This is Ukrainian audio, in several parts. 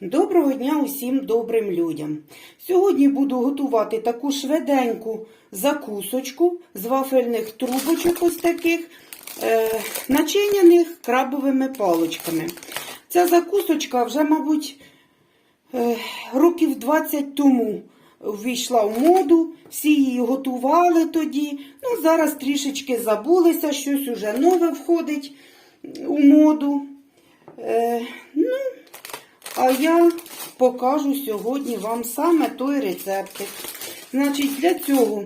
Доброго дня усім добрим людям. Сьогодні буду готувати таку швиденьку закусочку з вафельних трубочок ось таких, е, начиняних крабовими палочками. Ця закусочка вже, мабуть, е, років 20 тому ввійшла в моду, всі її готували тоді. Ну, зараз трішечки забулися, щось уже нове входить у моду. Е, а я покажу сьогодні вам саме той рецептик. Значить, для цього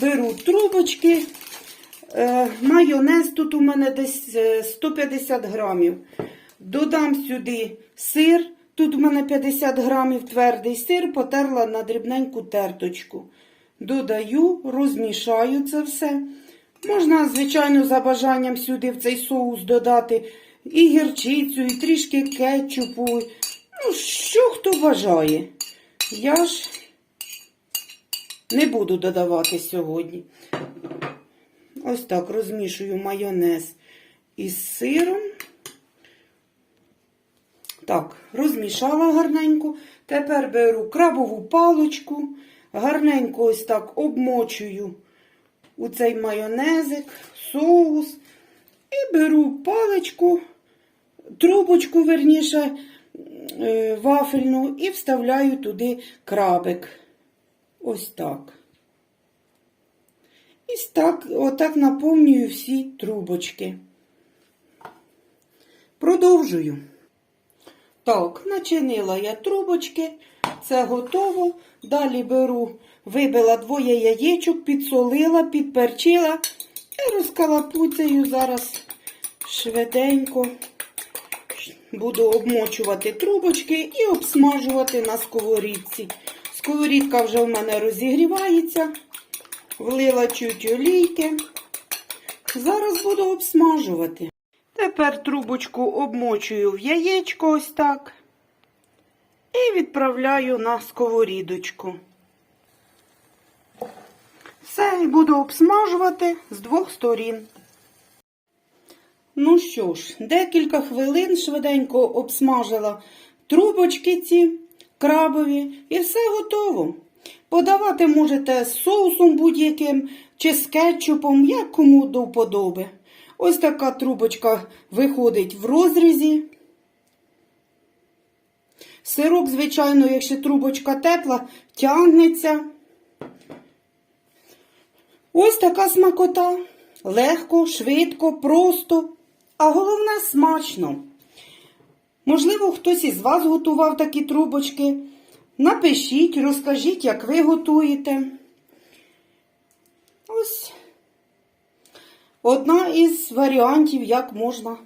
беру трубочки, е, майонез, тут у мене десь е, 150 грамів. Додам сюди сир, тут у мене 50 грамів твердий сир, потерла на дрібненьку терточку. Додаю, розмішаю це все. Можна, звичайно, за бажанням сюди в цей соус додати і гірчицю, і трішки кетчупу. Ну, що хто бажає. Я ж не буду додавати сьогодні. Ось так розмішую майонез із сиром. Так, розмішала гарненько. Тепер беру крабову палочку, гарненько ось так обмочую у цей майонезик, соус. І беру паличку, трубочку, верніше, вафельну, і вставляю туди крабик. Ось так. І так, отак наповнюю всі трубочки. Продовжую. Так, начинила я трубочки, це готово. Далі беру, вибила двоє яєчок, підсолила, підперчила і розкалапуцею зараз швиденько. Буду обмочувати трубочки і обсмажувати на сковорідці. Сковорідка вже в мене розігрівається, влила чуть олійки. Зараз буду обсмажувати. Тепер трубочку обмочую в яєчко ось так. І відправляю на сковорідочку. Все, і буду обсмажувати з двох сторін. Ну що ж, декілька хвилин швиденько обсмажила трубочки ці крабові і все готово. Подавати можете з соусом будь-яким чи з кетчупом, як кому до вподоби. Ось така трубочка виходить в розрізі. Сироп, звичайно, якщо трубочка тепла, тягнеться. Ось така смакота. Легко, швидко, просто, а головне смачно. Можливо, хтось із вас готував такі трубочки. Напишіть, розкажіть, як ви готуєте. Ось одна із варіантів, як можна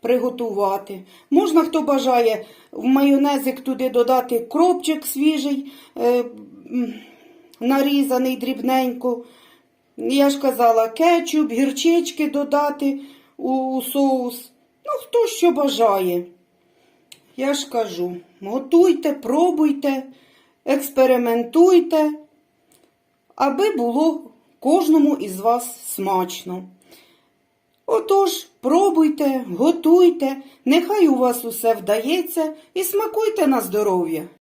приготувати. Можна, хто бажає, в майонезик туди додати кропчик свіжий, е, нарізаний дрібненько. Я ж казала, кетчуп, гірчички додати у соус. Ну, хто що бажає. Я ж кажу, готуйте, пробуйте, експериментуйте, аби було кожному із вас смачно. Отож, пробуйте, готуйте, нехай у вас усе вдається і смакуйте на здоров'я.